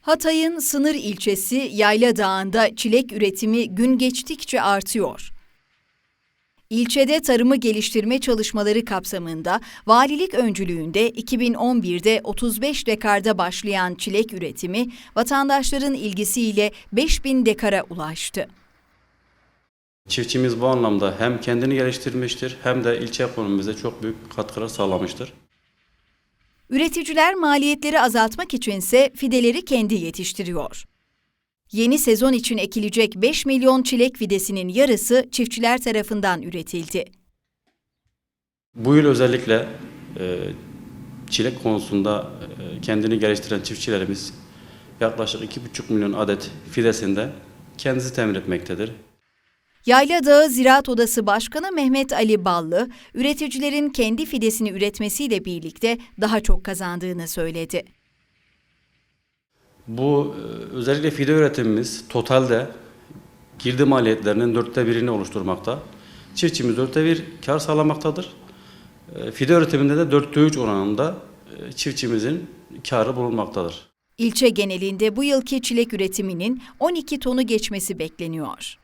Hatay'ın sınır ilçesi Yayla Dağı'nda çilek üretimi gün geçtikçe artıyor. İlçede tarımı geliştirme çalışmaları kapsamında valilik öncülüğünde 2011'de 35 dekarda başlayan çilek üretimi vatandaşların ilgisiyle 5000 dekara ulaştı. Çiftçimiz bu anlamda hem kendini geliştirmiştir hem de ilçe ekonomimize çok büyük katkılar sağlamıştır. Üreticiler maliyetleri azaltmak içinse fideleri kendi yetiştiriyor. Yeni sezon için ekilecek 5 milyon çilek fidesinin yarısı çiftçiler tarafından üretildi. Bu yıl özellikle e, çilek konusunda e, kendini geliştiren çiftçilerimiz yaklaşık 2,5 milyon adet fidesinde kendisi temin etmektedir. Yayla Dağı Ziraat Odası Başkanı Mehmet Ali Ballı, üreticilerin kendi fidesini üretmesiyle birlikte daha çok kazandığını söyledi. Bu e, özellikle fide üretimimiz totalde girdi maliyetlerinin dörtte birini oluşturmakta. Çiftçimiz dörtte bir kar sağlamaktadır. E, Fide üretiminde de dörtte üç oranında e, çiftçimizin karı bulunmaktadır. İlçe genelinde bu yılki çilek üretiminin 12 tonu geçmesi bekleniyor.